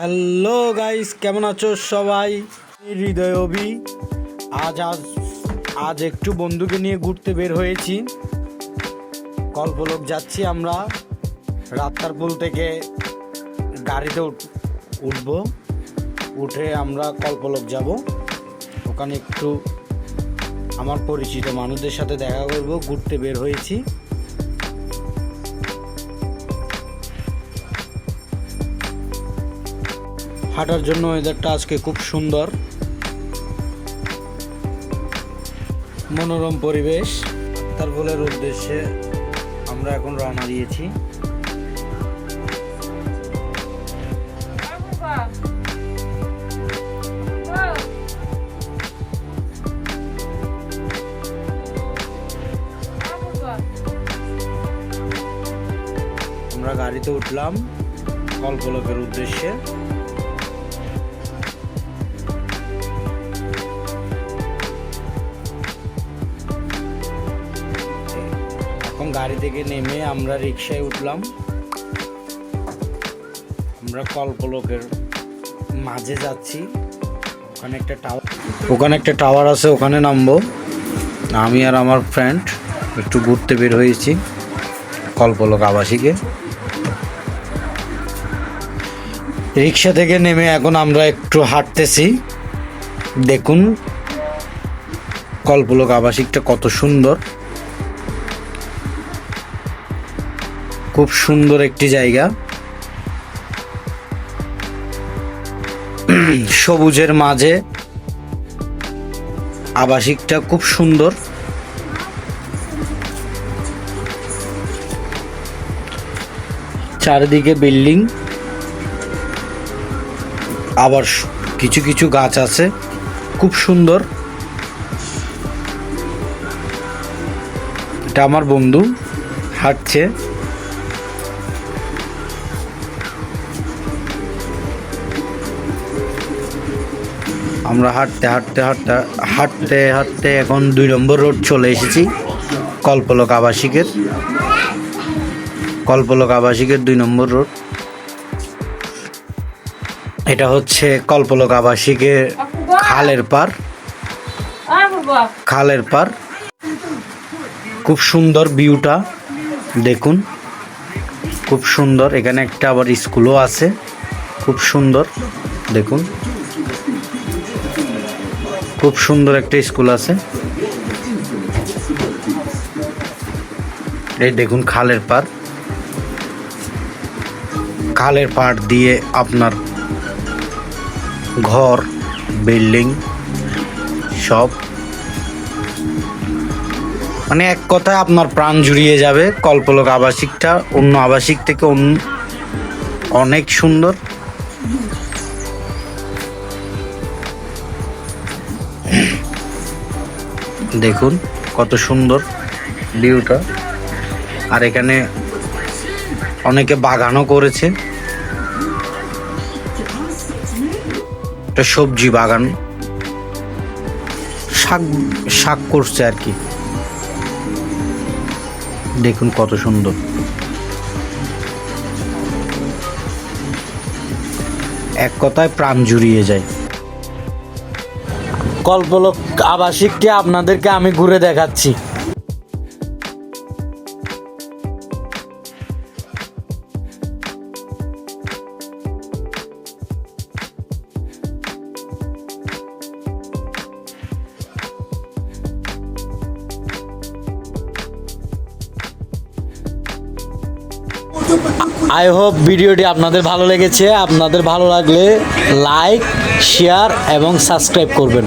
Hello guys কেমন আছো সবাই? হৃদয় অভি। আজ আজ আজ একটু বন্ধুকে নিয়ে ঘুরতে বের হয়েছি। কল্পলোক যাচ্ছি আমরা। রাত্তারপুল থেকে গাড়িতে উঠ- উঠবো। উঠে আমরা কল্পলোক যাব। ওখানে একটু আমার পরিচিত মানুষদের সাথে দেখা করব, ঘুরতে বের হয়েছি। হাঁটার জন্য ওয়েদারটা আজকে খুব সুন্দর। মনোরম পরিবেশ। তারপলের উদ্দেশ্যে আমরা এখন রওনা দিয়েছি। আমরা গাড়িতে উঠলাম। কল্পলোকের উদ্দেশ্যে। গাড়ি থেকে নেমে আমরা রিক্সায় উঠলাম। আমরা কল্পলোকের মাঝে যাচ্ছি। ওখানে একটা টাওয়ার ওখানে একটা টাওয়ার আছে, ওখানে নামবো। আমি আর আমার ফ্রেন্ড একটু ঘুরতে বের হয়েছি কল্পলোক আবাসিকে। রিক্সা থেকে নেমে এখন আমরা একটু হাঁটতেছি। দেখুন কল্পলোক আবাসিকটা কত সুন্দর। খুব সুন্দর একটি জায়গা। সবুজের মাঝে আবাসিকটা খুব সুন্দর। চারিদিকে বিল্ডিং। আবার কিছু কিছু গাছ আছে, খুব সুন্দর। এটা আমার বন্ধু, হাঁটছে। আমরা হাঁটতে হাঁটতে হাঁটতে হাঁটতে হাঁটতে এখন দুই নম্বর রোড চলে এসেছি, কল্পলোক আবাসিকের। কল্পলোক আবাসিকের দুই নম্বর রোড। এটা হচ্ছে কল্পলোক আবাসিকের খালের পার। খালের পার। খুব সুন্দর ভিউটা, দেখুন। খুব সুন্দর, এখানে একটা আবার স্কুলও আছে। খুব সুন্দর, দেখুন। খুব সুন্দর একটা স্কুল আছে। এই দেখুন খালের পার খালের পাড় দিয়ে আপনার ঘর, বিল্ডিং, সব। মানে এক কথায় আপনার প্রাণ জুড়িয়ে যাবে। কল্পলোক আবাসিকটা অন্য আবাসিক থেকে অন্য অনেক সুন্দর। দেখুন, কত সুন্দর ভিউটা। আর এখানে অনেকে বাগানও করেছে। একটা সবজি বাগান। শাক শাক করছে আর কি। দেখুন কত সুন্দর। এক কথায় প্রাণ জুড়িয়ে যায়। কল্পলোক আবাসিকটি আপনাদেরকে আমি ঘুরে দেখাচ্ছি। আই হোপ ভিডিওটি আপনাদের ভালো লেগেছে। আপনাদের ভালো লাগলে লাইক শেয়ার এবং সাবস্ক্রাইব করবেন।